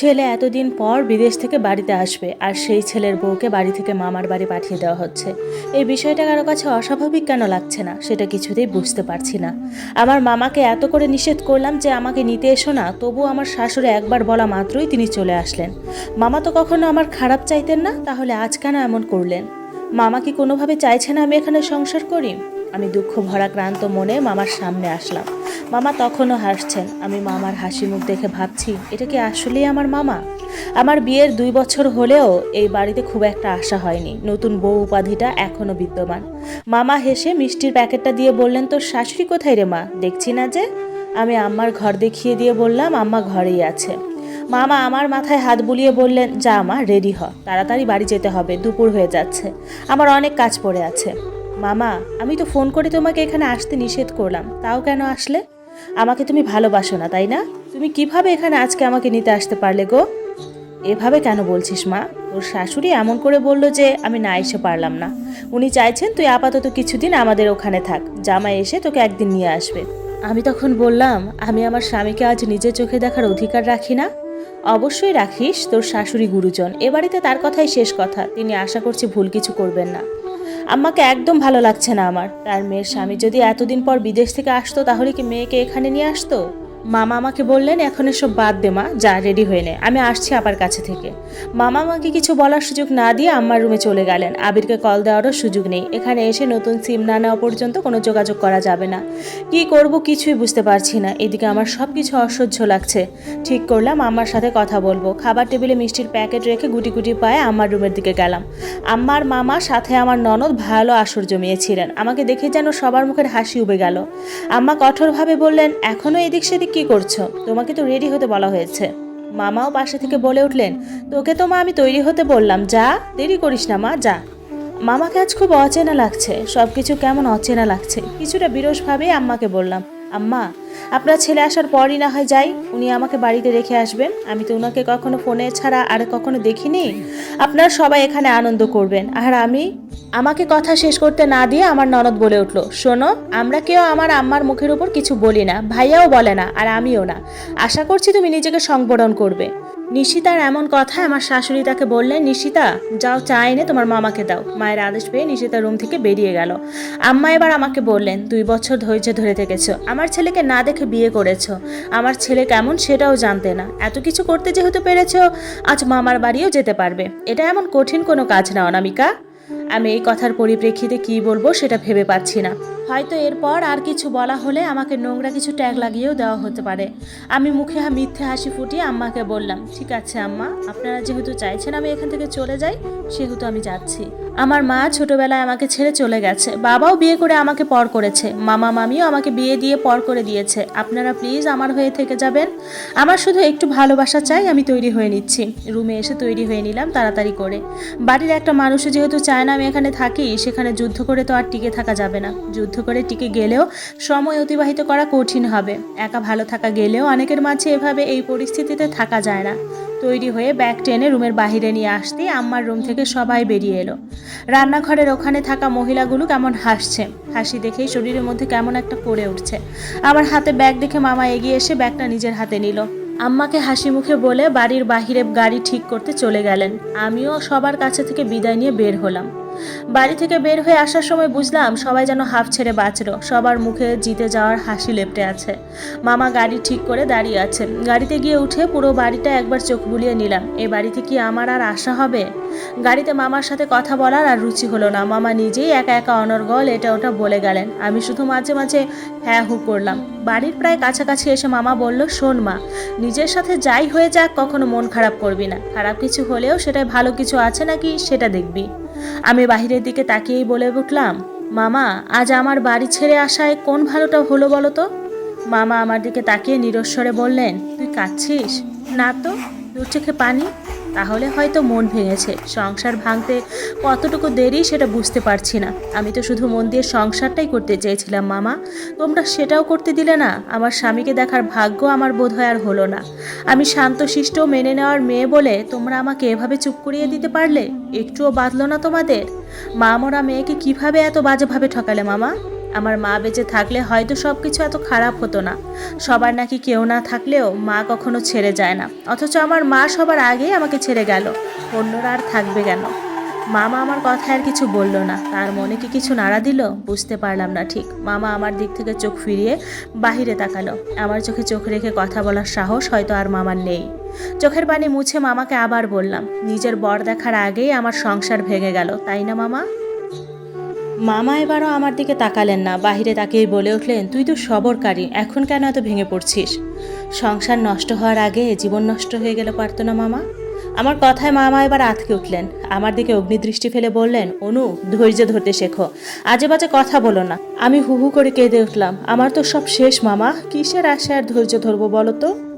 ছেলে এতদিন পর বিদেশ থেকে বাড়িতে আসবে আর সেই ছেলের বউকে বাড়ি থেকে মামার বাড়ি পাঠিয়ে দেওয়া হচ্ছে। এই বিষয়টা কারও কাছে অস্বাভাবিক কেন লাগছে না, সেটা কিছুতেই বুঝতে পারছি না। আমার মামাকে এত করে নিষেধ করলাম যে আমাকে নিতে এসো না তবু আমার শাশুড়ি একবার বলা মাত্রই তিনি চলে আসলেন। মামা তো কখনো আমার খারাপ চাইতেন না, তাহলে আজ কেন এমন করলেন? মামা কি কোনোভাবে চাইছে না আমি এখানে সংসার করি? আমি দুঃখ ভরা ক্রান্ত মনে মামার সামনে আসলাম। মামা তখনও হাসছেন। আমি মামার হাসি মুখ দেখে ভাবছি, এটা কি আসলেই আমার মামা? আমার বিয়ের দুই বছর হলেও এই বাড়িতে খুব একটা আশা হয়নি। নতুন বউ উপাধিটা এখনও বিদ্যমান। মামা হেসে মিষ্টির প্যাকেটটা দিয়ে বললেন, তোর শাশুড়ি কোথায় রে মা? দেখছি না যে? আমি আম্মার ঘর দেখিয়ে দিয়ে বললাম, আম্মা ঘরেই আছে। মামা আমার মাথায় হাত বুলিয়ে বললেন, যা মা, রেডি হ। তাড়াতাড়ি বাড়ি যেতে হবে, দুপুর হয়ে যাচ্ছে। আমার অনেক কাজ পড়ে আছে। মামা, আমি তো ফোন করে তোমাকে এখানে আসতে নিষেধ করলাম। তাও কেন আসলে? আমাকে তুমি ভালোবাসো না, তাই না? তুমি কীভাবে এখানে আজকে আমাকে নিতে আসতে পারলে গো? এভাবে কেন বলছিস মা? তোর শাশুড়ি এমন করে বলল যে আমি না এসে পারলাম না। উনি চাইছেন তুই আপাতত কিছুদিন আমাদের ওখানে থাক। জামাই এসে তোকে একদিন নিয়ে আসবে। আমি তখন বললাম, আমি আমার স্বামীকে আজ নিজের চোখে দেখার অধিকার রাখি না। অবশ্যই রাখিস, তোর শাশুড়ি গুরুজন। এ বাড়িতে তার কথাই শেষ কথা। তিনি আশা করছি ভুল কিছু করবেন না। আম্মাকে একদম ভালো লাগছে না আমার। তার মেয়ের স্বামী যদি এতদিন পর বিদেশ থেকে আসতো, তাহলে কি মেয়েকে এখানে নিয়ে আসতো? মামা আমাকে বললেন, এখন এসব বাদ দে মা, যা রেডি হয়ে নে। আমি আসছি আপার কাছে থেকে। মামা আমাকে কিছু বলার সুযোগ না দিয়ে আম্মার রুমে চলে গেলেন। আবিরকে কল দেওয়ারও সুযোগ নেই। এখানে এসে নতুন সিম না নেওয়া পর্যন্ত কোনো যোগাযোগ করা যাবে না। কি করব কিছুই বুঝতে পারছি না। এদিকে আমার সব কিছু অসহ্য লাগছে। ঠিক করলাম, আম্মার সাথে কথা বলব। খাবার টেবিলে মিষ্টির প্যাকেট রেখে গুটি গুটি পায়ে আম্মার রুমের দিকে গেলাম। আম্মার মামা সাথে আমার ননদ ভালো আসর জমিয়েছিলেন। আমাকে দেখে যেন সবার মুখের হাসি উবে গেল। আম্মা কঠোরভাবে বললেন এখনও এদিক সেদিক কি করছ? তোমাকে তো রেডি হতে বলা হয়েছে। মামাও পাশে থেকে বলে উঠলেন, তোকে তো মা আমি তৈরি হতে বললাম। যা, দেরি করিস না মা, যা। মামাকে আজ খুব অচেনা লাগছে সব কিছু কেমন অচেনা লাগছে, কিছুটা বিরসভাবে আম্মাকে বললাম আম্মা, আপনার ছেলে আসার পরই না হয় যাই, উনি আমাকে বাড়িতে রেখে আসবেন। আমি তো ওনাকে কখনো ফোনে ছাড়া আর কখনো দেখিনি। আপনার সবাই এখানে আনন্দ করবেন। আর আমি, আমাকে কথা শেষ করতে না দিয়ে আমার ননদ বলে উঠল, শোনো, আমরা কেউ আমার আম্মার মুখের উপর কিছু বলি না। ভাইয়াও বলে না, আর আমিও না। আশা করছি তুমি নিজেকে সংবরণ করবে। নিশিতার এমন কথা আমার শাশুড়ি তাকে বললেন, নিশিতা, যাও চা এনে তোমার মামাকে দাও। মায়ের আদেশ পেয়ে নিশিতা রুম থেকে বেরিয়ে গেল। আম্মা এবার আমাকে বললেন, দুই বছর ধৈর্য ধরে থেকেছো। আমার ছেলেকে না দেখে বিয়ে করেছ। আমার ছেলে কেমন সেটাও জানতে না। এত কিছু করতে যেহেতু পেরেছ, আজ মামার বাড়িও যেতে পারবে। এটা এমন কঠিন কোনো কাজ না অনামিকা আমি এই কথার পরিপ্রেক্ষিতে কি বলব সেটা ভেবে পাচ্ছি না। হয়তো এরপর আর কিছু বলা হলে আমাকে নোংরা কিছু ট্যাগ লাগিয়েও দেওয়া হতে পারে। আমি মুখে মিথ্যে হাসি ফুটিয়ে আম্মাকে বললাম, ঠিক আছে আম্মা, আপনারা যেহেতু চাইছেন আমি এখান থেকে চলে যাই, সেহেতু আমি যাচ্ছি। আমার মা ছোটবেলায় আমাকে ছেড়ে চলে গেছে। বাবাও বিয়ে করে আমাকে পর করেছে। মামা মামিও আমাকে বিয়ে দিয়ে পর করে দিয়েছে। আপনারা প্লিজ আমার হয়ে থেকে যাবেন। আমার শুধু একটু ভালোবাসা চাই আমি তৈরি হয়ে নিচ্ছি। রুমে এসে তৈরি হয়ে নিলাম তাড়াতাড়ি করে। বাড়ির একটা মানুষও যেহেতু চায় না আমি এখানে থাকি, সেখানে যুদ্ধ করে তো আর টিকে থাকা যাবে না। যুদ্ধ করে টিকে গেলেও সময় অতিবাহিত করা কঠিন হবে। একা ভালো থাকা গেলেও অনেকের মাঝে এভাবে এই পরিস্থিতিতে থাকা যায় না। তৈরি হয়ে ব্যাগ টেনে রুমের বাহিরে নিয়ে আসতেই আম্মার রুম থেকে সবাই বেরিয়ে এলো। রান্নাঘরের ওখানে থাকা মহিলাগুলো কেমন হাসছে। হাসি দেখেই শরীরের মধ্যে কেমন একটা করে উঠছে। আমার হাতে ব্যাগ দেখে মামা এগিয়ে এসে ব্যাগটা নিজের হাতে নিল। আম্মাকে হাসি মুখে বলে বাড়ির বাহিরে গাড়ি ঠিক করতে চলে গেলেন। আমিও সবার কাছে থেকে বিদায় নিয়ে বের হলাম। বাড়ি থেকে বের হয়ে আসার সময় বুঝলাম সবাই যেন হাফ ছেড়ে বাঁচলো। সবার মুখে জিতে যাওয়ার হাসি লেপটে আছে। মামা গাড়ি ঠিক করে দাঁড়িয়ে আছেন গাড়িতে গিয়ে উঠে পুরো বাড়িটা একবার চোখ বুলিয়ে নিলাম। এ বাড়িতে কি আমার আর আশা হবে? গাড়িতে মামার সাথে কথা বলার আর রুচি হলো না। মামা নিজেই একা একা অনর্গল, এটা ওটা বলে গেলেন। আমি শুধু মাঝে মাঝে হ্যাঁ হু করলাম। বাড়ির প্রায় কাছাকাছি এসে মামা বলল, শোন মা, নিজের সাথে যাই হয়ে যাক, কখনো মন খারাপ করবি না। খারাপ কিছু হলেও সেটাই ভালো কিছু আছে নাকি সেটা দেখবি। আমি বাহিরের দিকে তাকিয়েই বলে উঠলাম, মামা, আজ আমার বাড়ি ছেড়ে আসায় কোন ভালোটা হলো বলো তো? মামা আমার দিকে তাকিয়ে নিরস্বরে বললেন, তুই কাঁদছিস? না তো, দু চোখে পানি। তাহলে হয়তো মন ভেঙেছে। সংসার ভাঙতে কতটুকু দেরি সেটা বুঝতে পারছি না। আমি তো শুধু মন দিয়ে সংসারটাই করতে চেয়েছিলাম, মামা। তোমরা সেটাও করতে দিলে না। আমার স্বামীকে দেখার ভাগ্য আমার বোধ হয় আর হলো না। আমি শান্তশিষ্ট মেনে নেওয়ার মেয়ে বলে তোমরা আমাকে এভাবে চুপ করিয়ে দিতে পারলে? একটুও বাঁধলো না তোমাদের? মা মরা মেয়েকে কীভাবে এত বাজেভাবে ঠকালে, মামা? আমার মা বেঁচে থাকলে হয়তো সব কিছু এত খারাপ হতো না। সবার নাকি কেউ না থাকলেও মা কখনো ছেড়ে যায় না। অথচ আমার মা সবার আগেই আমাকে ছেড়ে গেল। অন্যরা আর থাকবে কেন? মামা আমার কথায় আর কিছু বলল না। তার মনে কি কিছু নাড়া দিল? বুঝতে পারলাম না ঠিক। মামা আমার দিক থেকে চোখ ফিরিয়ে বাহিরে তাকালো। আমার চোখে চোখ রেখে কথা বলার সাহস হয়তো আর মামার নেই। চোখের পানি মুছে মামাকে আবার বললাম, নিজের বর দেখার আগেই আমার সংসার ভেঙে গেল, তাই না মামা? মামা এবারও আমার দিকে তাকালেন না। বাহিরে তাকিয়ে বলে উঠলেন, তুই তো সবরকারী, এখন কেন এত ভেঙে পড়ছিস? সংসার নষ্ট হওয়ার আগে জীবন নষ্ট হয়ে গেলে পারতো না মামা? আমার কথায় মামা এবার আতকে উঠলেন। আমার দিকে অগ্নিদৃষ্টি ফেলে বললেন, অনু, ধৈর্য ধরতে শেখো। আজে বাজে কথা বলো না। আমি হু হু করে কেঁদে উঠলাম। আমার তো সব শেষ মামা। কিসের আশায় আর ধৈর্য ধরবো বলো তো?